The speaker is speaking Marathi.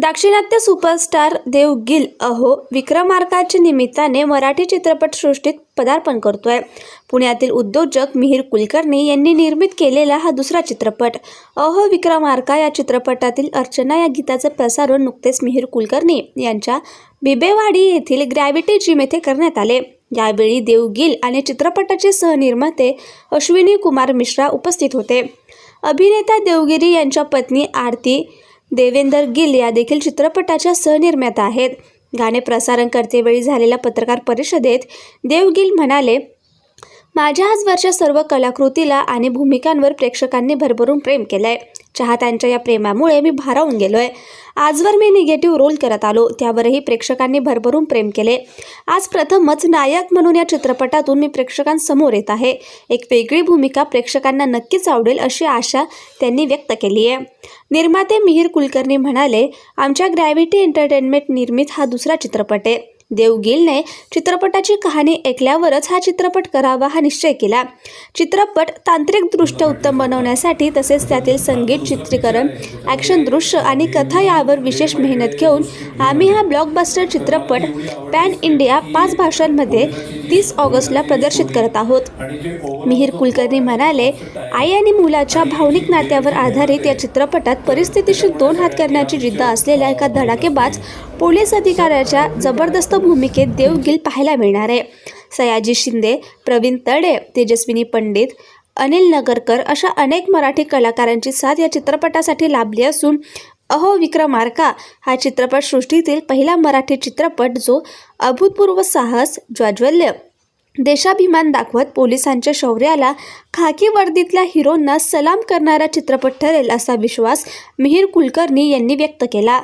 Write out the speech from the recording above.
दाक्षिणात्य सुपरस्टार देव गिल अहो विक्रमार्काच्या निमित्ताने मराठी चित्रपटसृष्टीत पदार्पण करतोय. पुण्यातील उद्योजक मिहीर कुलकर्णी यांनी निर्मित केलेला हा दुसरा चित्रपट. अहो विक्रमार्का या चित्रपटातील अर्चना या गीताचं प्रसारण नुकतेच मिहीर कुलकर्णी यांच्या बिबेवाडी येथील ग्रॅव्हिटी जिम येथे करण्यात आले. यावेळी देव गिल आणि चित्रपटाचे सहनिर्माते अश्विनी कुमार मिश्रा उपस्थित होते. अभिनेता देवगिरी यांच्या पत्नी आरती देवेंदर गिल या देखील चित्रपटाच्या सहनिर्मात्या आहेत. गाणे प्रसारण करतेवेळी झालेल्या पत्रकार परिषदेत देवगिल म्हणाले माझ्या आजवरच्या सर्व कलाकृतीला आणि भूमिकांवर प्रेक्षकांनी भरभरून प्रेम केलं आहे चाहत्यांच्या या प्रेमामुळे मी भारावून गेलोय. आजवर मी निगेटिव्ह रोल करत आलो. त्यावरही प्रेक्षकांनी भरभरून प्रेम केले. आज प्रथमच नायक म्हणून या चित्रपटातून मी प्रेक्षकांसमोर येत आहे. एक वेगळी भूमिका प्रेक्षकांना नक्कीच आवडेल अशी आशा त्यांनी व्यक्त केली आहे. निर्माते मिहीर कुलकर्णी म्हणाले आमच्या ग्रॅव्हिटी एंटरटेनमेंट निर्मित हा दुसरा चित्रपट आहे. देव गिलने चित्रपटाची कहाणी ऐकल्यावरच हा चित्रपट करावा हा निश्चय केला. चित्रपट तांत्रिकदृष्ट्या उत्तम बनवण्यासाठी तसेच त्यातील संगीत चित्रीकरण ॲक्शन दृश्य आणि कथा यावर विशेष मेहनत घेऊन आम्ही हा ब्लॉकबस्टर चित्रपट पॅन इंडिया पाच भाषांमध्ये तीस ऑगस्टला प्रदर्शित करत आहोत. मिहीर कुलकर्णी म्हणाले आई आणि मुलाच्या भावनिक नात्यावर आधारित या चित्रपटात परिस्थितीशी दोन हात करण्याची जिद्द असलेल्या एका धडाकेबाज पोलीस अधिकाऱ्याच्या जबरदस्त भूमिकेत देवगिल पाहायला मिळणार आहे. सयाजी शिंदे प्रवीण तडे तेजस्विनी पंडित अनिल नगरकर अशा अनेक मराठी कलाकारांची साथ या चित्रपटासाठी लाभली असून अहो विक्रमार्का हा चित्रपटसृष्टीतील पहिला मराठी चित्रपट जो अभूतपूर्व साहस ज्वाज्वल्य देशाभिमान दाखवत पोलिसांच्या शौर्याला खाकी वर्दीतल्या हिरोंना सलाम करणारा चित्रपट ठरेल असा विश्वास मिहीर कुलकर्णी यांनी व्यक्त केला.